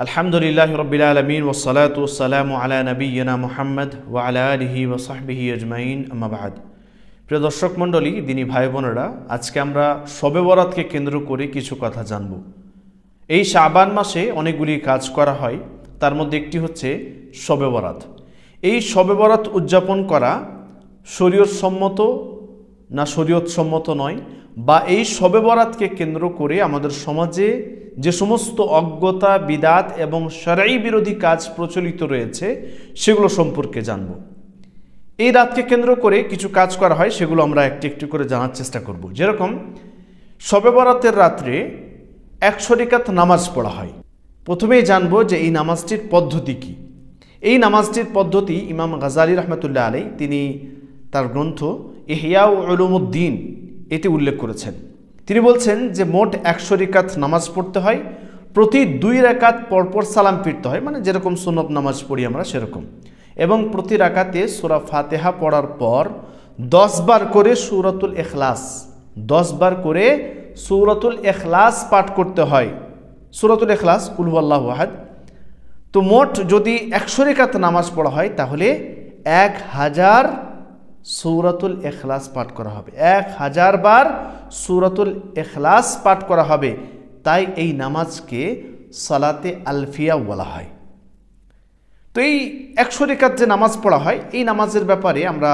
আলহামদুলিল্লাহ রবিল আলমিন ওসলাত ওসালাম আলা নবীনা মোহাম্মদ ও আলা আলহি ওসাহবিহি আজমাইন আমাবাদ প্রিয় দর্শক মণ্ডলী, দিনী ভাই বোনেরা, আজকে আমরা শবে বরাতকে কেন্দ্র করে কিছু কথা জানব। এই শাবান মাসে অনেকগুলি কাজ করা হয়, তার মধ্যে একটি হচ্ছে শবে বরাত। এই শবে বরাত উদযাপন করা শরীয়ত সম্মত না শরীয়ত সম্মত নয়, বা এই শবে বরাতকে কেন্দ্র করে আমাদের সমাজে যে সমস্ত অজ্ঞতা, বিদাত এবং সারাই বিরোধী কাজ প্রচলিত রয়েছে, সেগুলো সম্পর্কে জানব। এই রাতকে কেন্দ্র করে কিছু কাজ করা হয়, সেগুলো আমরা একটি একটি করে জানার চেষ্টা করব। যেরকম, শবে বরাতের রাত্রে একশো রিকাত নামাজ পড়া হয়। প্রথমেই জানব যে এই নামাজটির পদ্ধতি কী। এই নামাজটির পদ্ধতি ইমাম গাজালি রহমতুল্লাহ আলাই তিনি তার গ্রন্থ ইহিয়া উলুমুদ্দিন এতে উল্লেখ করেছেন। তিনি বলছেন যে মোট একশো রিকাত নামাজ পড়তে হয়, প্রতি দুই রাকাত পরপর সালাম ফিরতে হয় মানে যেরকম সুনত নামাজ পড়ি আমরা সেরকম। এবং প্রতি রাকাতে সুরা ফাতেহা পড়ার পর দশ বার করে সুরাতুল এখলাস দশ বার করে সুরাতুল এখলাস পাঠ করতে হয়। সুরাতুল এখলাস আল্লাহ আহাদ। তো মোট যদি একশো রেখাত নামাজ পড়া হয়, তাহলে এক হাজার সৌরাতুল এখলাস পাঠ করা হবে। এক হাজার বার সুরাতুল এখলাস পাঠ করা হবে। তাই এই নামাজকে সালাতে আলফিয়া বলা হয়। তো এই একশো রেখাত যে নামাজ পড়া হয়, এই নামাজের ব্যাপারে আমরা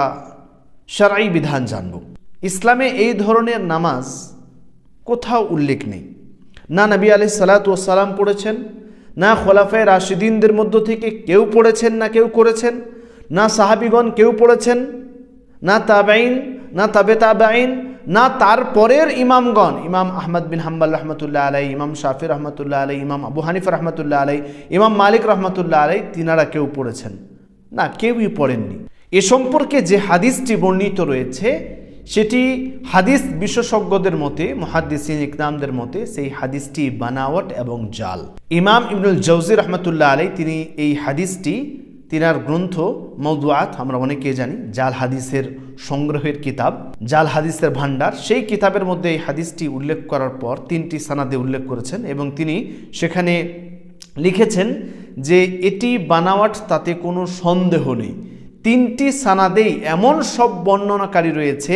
সারাই বিধান জানব। ইসলামে এই ধরনের নামাজ কোথাও উল্লেখ নেই। না নবী আলি সালাতাম পড়েছেন, না খোলাফায় রাশিদিনদের মধ্য থেকে কেউ পড়েছেন না কেউ করেছেন, না সাহাবিগণ কেউ পড়েছেন না তাবাইন না তাবে তাবাইন না তারপরের ইমামগণ, ইমাম আহমদ বিন হাম্বাল রহমতুল্লাহ আলাই ইমাম শাফি রহমতুল্লাহ আলাই ইমাম আবু হানিফ রহমতুল্লাহ আলাই ইমাম মালিক রহমতুল্লাহ আলাই তিনারা কেউ পড়েছেন। না, কেউই পড়েননি। এ সম্পর্কে যে হাদিসটি বর্ণিত রয়েছে, সেটি হাদিস বিশেষজ্ঞদের মতে মহাদিসিন ইকরামদের মতে, সেই হাদিসটি বানাওয়াট এবং জাল। ইমাম ইবনুল জৌজি রহমতুল্লাহ আলাই তিনি এই হাদিসটি তিনার গ্রন্থ মৌদুয়াত আমরা অনেকে জানি, জাল হাদিসের সংগ্রহের কিতাব। জাল হাদিসের ভান্ডার সেই কিতাবের মধ্যে এই হাদিসটি উল্লেখ করার পর তিনটি সানাদে উল্লেখ করেছেন এবং তিনি সেখানে লিখেছেন যে, এটি বানাওয়াট, তাতে কোনো সন্দেহ নেই। তিনটি সানাদেই এমন সব বর্ণনাকারী রয়েছে,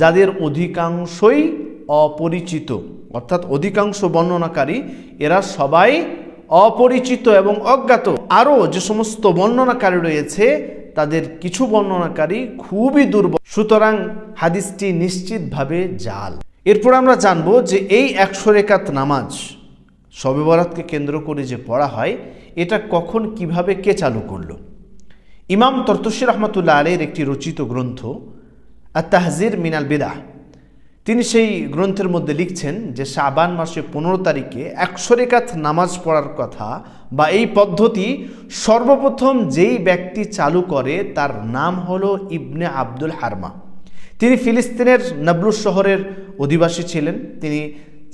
যাদের অধিকাংশই অপরিচিত। অর্থাৎ অধিকাংশ বর্ণনাকারী, এরা সবাই অপরিচিত এবং অজ্ঞাত। আরও যে সমস্ত বর্ণনাকারী রয়েছে, তাদের কিছু বর্ণনাকারী খুবই দুর্বল। সুতরাং হাদিসটি নিশ্চিতভাবে জাল। এরপর আমরা জানব যে এই একশো রেখাত নামাজ শবে বরাতকে কেন্দ্র করে যে পড়া হয়, এটা কখন কীভাবে কে চালু করল? ইমাম তর্তসী রহমতুল্লাহ আলীর একটি রচিত গ্রন্থ আর তাহজির মিনাল বিদাহ তিনি সেই গ্রন্থের মধ্যে লিখছেন যে শাবান মাসে পনেরো তারিখে একশো রেখাত নামাজ পড়ার কথা বা এই পদ্ধতি সর্বপ্রথম যেই ব্যক্তি চালু করে তার নাম হলো ইবনে আব্দুল হারমা। তিনি ফিলিস্তিনের নাবলুস শহরের অধিবাসী ছিলেন। তিনি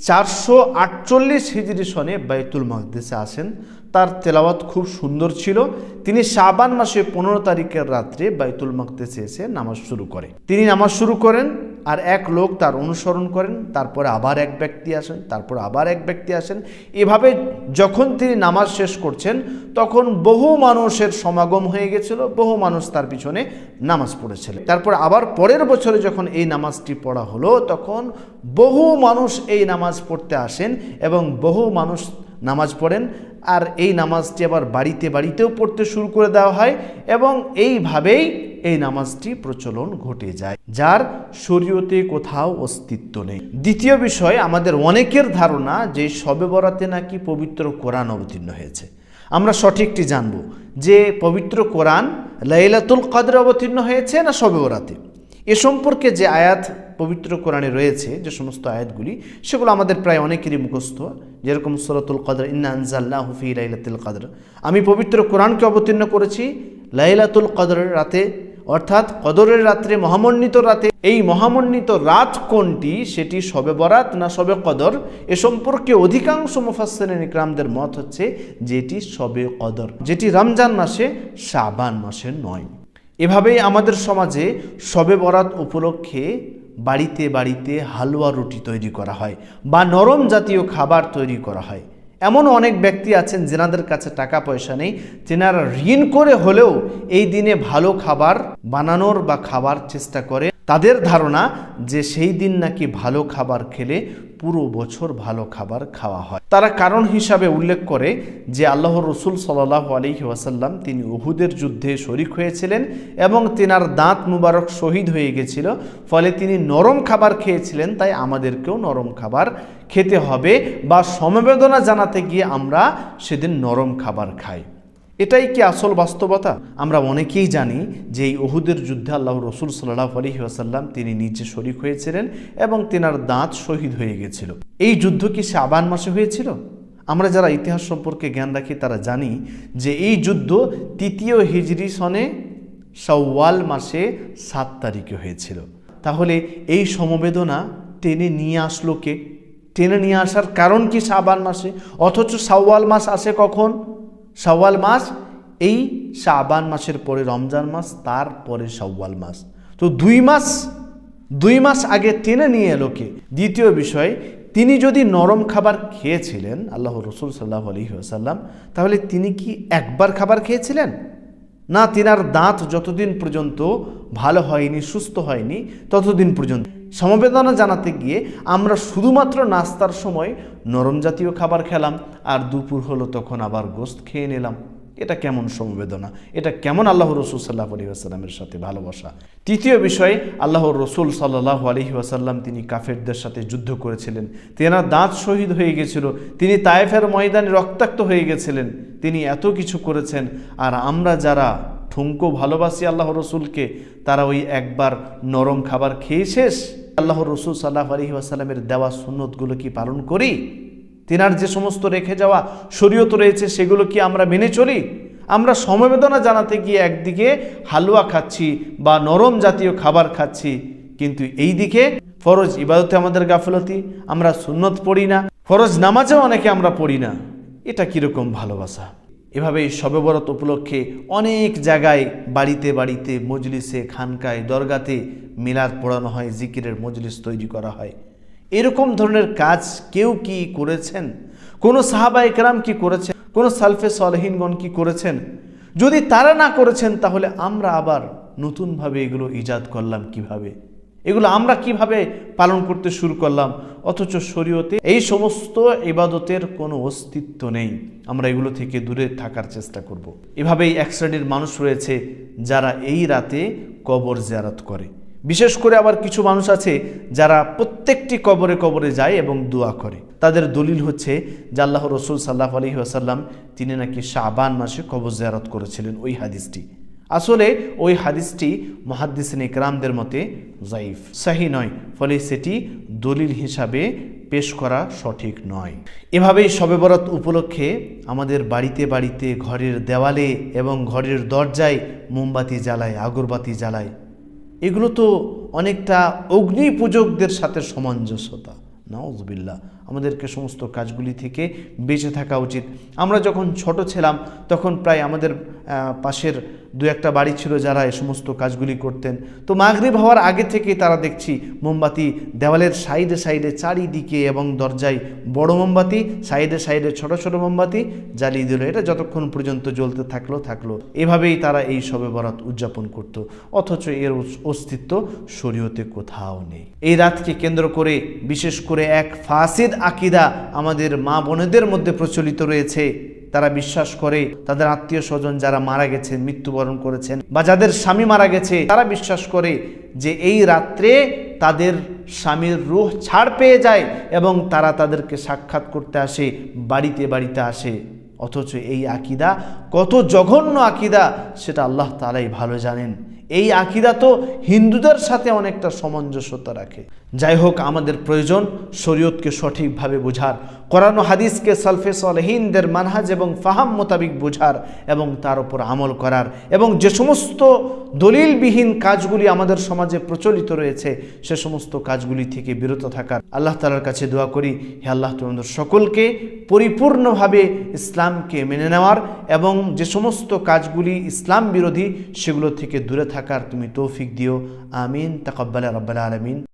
চারশো আটচল্লিশ হিজরি সনে বাইতুল মকদেসে আসেন। তার তেলাওয়াত খুব সুন্দর ছিল। তিনি শাবান মাসে পনেরো তারিখের রাত্রে বাইতুল মকদেসে এসে নামাজ শুরু করে। তিনি নামাজ শুরু করেন আর এক লোক তার অনুসরণ করেন, তারপরে আবার এক ব্যক্তি আসেন, তারপর আবার এক ব্যক্তি আসেন। এভাবে যখন তিনি নামাজ শেষ করছেন, তখন বহু মানুষের সমাগম হয়ে গেছিল, বহু মানুষ তার পিছনে নামাজ পড়েছিলেন তারপর আবার পরের বছরে যখন এই নামাজটি পড়া হলো, তখন বহু মানুষ এই নামাজ পড়তে আসেন এবং বহু মানুষ নামাজ পড়েন। আর এই নামাজটি আবার বাড়িতে বাড়িতেও পড়তে শুরু করে দেওয়া হয় এবং এইভাবেই এই নামাজটি প্রচলন ঘটে যায়, যার শরীয়তে কোথাও অস্তিত্ব নেই। দ্বিতীয় বিষয়, আমাদের অনেকের ধারণা যে শবে বরাতে নাকি পবিত্র কোরআন অবতীর্ণ হয়েছে। আমরা সঠিকটি জানব যে পবিত্র কোরআন লাইলাতুল কদর অবতীর্ণ হয়েছে না শবে বরাতে? এ সম্পর্কে যে আয়াত পবিত্র কোরআনে রয়েছে, যে সমস্ত আয়াতগুলি, সেগুলো আমাদের প্রায় অনেকেরই মুখস্থ। যেরকম সরতুল কদর, ইন্না আনজাল্লাহ হুফি লাইলাতুল কদর। আমি পবিত্র কোরআনকে অবতীর্ণ করেছি। লাইলাতুল কদরের রাতে, অর্থাৎ কদরের রাত্রে মহামণ্ডিত রাতে। এই মহামণ্ডিত রাত কোনটি? সেটি সবে বরাত না সবে কদর? এ সম্পর্কে অধিকাংশ মুফাসসিরিন ইকরামদের মত হচ্ছে, যেটি সবে কদর। যেটি রমজান মাসে শাবান মাসে নয়। এভাবেই আমাদের সমাজে সবে বরাত উপলক্ষে বাড়িতে বাড়িতে হালুয়া রুটি তৈরি করা হয় বা নরম জাতীয় খাবার তৈরি করা হয়। এমন অনেক ব্যক্তি আছেন যেনাদের কাছে টাকা পয়সা নেই, যেনারা ঋণ করে হলেও এই দিনে ভালো খাবার বানানোর বা খাবার চেষ্টা করে। তাদের ধারণা যে সেই দিন নাকি ভালো খাবার খেলে পুরো বছর ভালো খাবার খাওয়া হয়। তারা কারণ হিসাবে উল্লেখ করে যে আল্লাহ রসুল সাল্লাহ আলহি ওয়াসাল্লাম তিনি উহুদের যুদ্ধে শরিক হয়েছিলেন এবং তেনার দাঁত মুবারক শহীদ হয়ে গেছিল, ফলে তিনি নরম খাবার খেয়েছিলেন, তাই আমাদেরকেও নরম খাবার খেতে হবে বা সমবেদনা জানাতে গিয়ে আমরা সেদিন নরম খাবার খাই। এটাই কি আসল বাস্তবতা? আমরা অনেকেই জানি যে এই ওহুদের যুদ্ধে আল্লাহ রসুল সাল্লাহ আলহি আসাল্লাম তিনি নিজে শরিক হয়েছিলেন এবং তেনার দাঁত শহীদ হয়ে গেছিল। এই যুদ্ধ কি শাবান মাসে হয়েছিল? আমরা যারা ইতিহাস সম্পর্কে জ্ঞান রাখি, তারা জানি যে এই যুদ্ধ তৃতীয় হিজরি সনে সওয়াল মাসে সাত তারিখে হয়েছিল। তাহলে এই সমবেদনা টেনে নিয়ে আসলো কে? টেনে নিয়ে আসার কারণ কি শাবান মাসে? অথচ সাওয়াল মাস আসে কখন? শাওয়াল মাস, এই শাবান মাসের পরে রমজান মাস তারপরে শাওয়াল মাস। তো দুই মাস দুই মাস আগে টেনে নিয়ে এলো কে? দ্বিতীয় বিষয়, তিনি যদি নরম খাবার খেয়েছিলেন আল্লাহ রসুল সাল্লাহ আলী আসাল্লাম তাহলে তিনি কি একবার খাবার খেয়েছিলেন? না, তিনার দাঁত যতদিন পর্যন্ত ভালো হয়নি, সুস্থ হয়নি, ততদিন পর্যন্ত। সমবেদনা জানাতে গিয়ে আমরা শুধুমাত্র নাস্তার সময় নরম জাতীয় খাবার খেলাম আর দুপুর হলো তখন আবার গোস্ত খেয়ে নিলাম। এটা কেমন সমবেদনা? এটা কেমন আল্লাহ রসুল সাল্লাহ আলী আসাল্লামের সাথে ভালোবাসা? তৃতীয় বিষয় আল্লাহ রসুল সাল্লাহ আলহি আসাল্লাম তিনি কাফেরদের সাথে যুদ্ধ করেছিলেন। তেনার দাঁত শহীদ হয়ে গেছিল, তিনি তায়েফের ময়দানে রক্তাক্ত হয়ে গেছিলেন। তিনি এত কিছু করেছেন। আর আমরা যারা ঠুঙ্কো ভালোবাসি আল্লাহ রসুলকে, তারা ওই একবার নরম খাবার খেয়ে শেষ। আল্লাহ রসুল সাল্লাহ আলহি আসাল্লামের দেওয়া সুন্নতগুলো কি পালন করি? তিনার যে সমস্ত রেখে যাওয়া শরীয়ত রয়েছে, সেগুলো কি আমরা মেনে চলি? আমরা সমবেদনা জানাতে গিয়ে একদিকে হালুয়া খাচ্ছি বা নরম জাতীয় খাবার খাচ্ছি, কিন্তু এই দিকে ফরজ ইবাদতে আমাদের গাফলতি, আমরা সুন্নত পড়ি না, ফরজ নামাজেও অনেকে আমরা পড়ি না। এটা কীরকম ভালোবাসা? এভাবে শবে বরত উপলক্ষে অনেক জায়গায় বাড়িতে বাড়িতে মজলিসে, খানকায়, দরগাতে মিলাদ পড়ানো হয়, জিকিরের মজলিস তৈরি করা হয়। এরকম ধরনের কাজ কেউ কি করেছেন? কোনো সাহাবা একরাম কি করেছেন? কোনো সালফে সলহিনগণ কি করেছেন? যদি তারা না করেছেন, তাহলে আমরা আবার নতুনভাবে এগুলো ইজাদ করলাম কীভাবে? এগুলো আমরা কীভাবে পালন করতে শুরু করলাম? অথচ শরীয়তে এই সমস্ত ইবাদতের কোনো অস্তিত্ব নেই। আমরা এগুলো থেকে দূরে থাকার চেষ্টা করব। এভাবেই এক শ্রেণির মানুষ রয়েছে যারা এই রাতে কবর জিয়ারত করে। বিশেষ করে আবার কিছু মানুষ আছে যারা প্রত্যেকটি কবরে কবরে যায় এবং দোয়া করে। তাদের দলিল হচ্ছে যে আল্লাহ রসুল সাল্লাহ আলহি আসাল্লাম তিনি নাকি শাবান মাসে কবর জিয়ারত করেছিলেন। ওই হাদিসটি। আসলে ওই হাদিসটি মহাদ্দিসিন ইকরামদের মতে জাইফ সাহি নয়, ফলে সেটি দলিল হিসাবে পেশ করা সঠিক নয়। এভাবেই শবে বরাত উপলক্ষে আমাদের বাড়িতে বাড়িতে ঘরের দেওয়ালে এবং ঘরের দরজায় মোমবাতি জ্বালায়, আগরবাতি জ্বালায়। এগুলো তো অনেকটা অগ্নি পূজকদের সাথে সামঞ্জস্যতা। নাউজবিল্লা আমাদেরকে সমস্ত কাজগুলি থেকে বেঁচে থাকা উচিত। আমরা যখন ছোট ছিলাম, তখন প্রায় আমাদের পাশের দু একটা বাড়ি ছিল যারা এ সমস্ত কাজগুলি করতেন। তো মাগরিব হওয়ার আগে থেকেই তারা দেখছি মোমবাতি দেওয়ালের সাইডে সাইডে চারিদিকে এবং দরজায় বড় মোমবাতি, সাইডে সাইডে ছোট ছোট মোমবাতি জ্বালিয়ে দিল। এটা যতক্ষণ পর্যন্ত জ্বলতে থাকল থাকল। এভাবেই তারা এই সবে বরাত উদযাপন করত। অথচ এর অস্তিত্ব শরীয়তে কোথাও নেই। এই রাতকে কেন্দ্র করে, বিশেষ করে এক ফাসিদ আকিদা আমাদের মা বোনেদের মধ্যে প্রচলিত রয়েছে। তারা বিশ্বাস করে তাদের আত্মীয় স্বজন যারা মারা গেছেন, মৃত্যুবরণ করেছেন বা যাদের স্বামী মারা গেছে, তারা বিশ্বাস করে যে এই রাত্রে তাদের স্বামীর রুহ ছাড় পেয়ে যায় এবং তারা তাদেরকে সাক্ষাৎ করতে আসে, বাড়িতে বাড়িতে আসে। অথচ এই আকিদা কত জঘন্য আকিদা, সেটা আল্লাহ তালাই ভালো জানেন। এই আকিদা তো হিন্দুদের সাথে অনেকটা সামঞ্জস্যতা রাখে। যাই হোক, আমাদের প্রয়োজন শরীয়তকে সঠিকভাবে বোঝার, কোরআন হাদিসকে সালফে সলহিনদের মানহাজ এবং ফাহাম মোতাবিক বোঝার এবং তার উপর আমল করার এবং যে সমস্ত দলিলবিহীন কাজগুলি আমাদের সমাজে প্রচলিত রয়েছে, সে সমস্ত কাজগুলি থেকে বিরত থাকার আল্লাহ তালার কাছে দোয়া করি, হে আল্লাহ তোমাদের সকলকে পরিপূর্ণভাবে ইসলামকে মেনে নেওয়ার এবং যে সমস্ত কাজগুলি ইসলাম বিরোধী, সেগুলো থেকে দূরে থাকার তুমি তৌফিক দিও আমিন তাকব্বালা রব্বাল আলমিন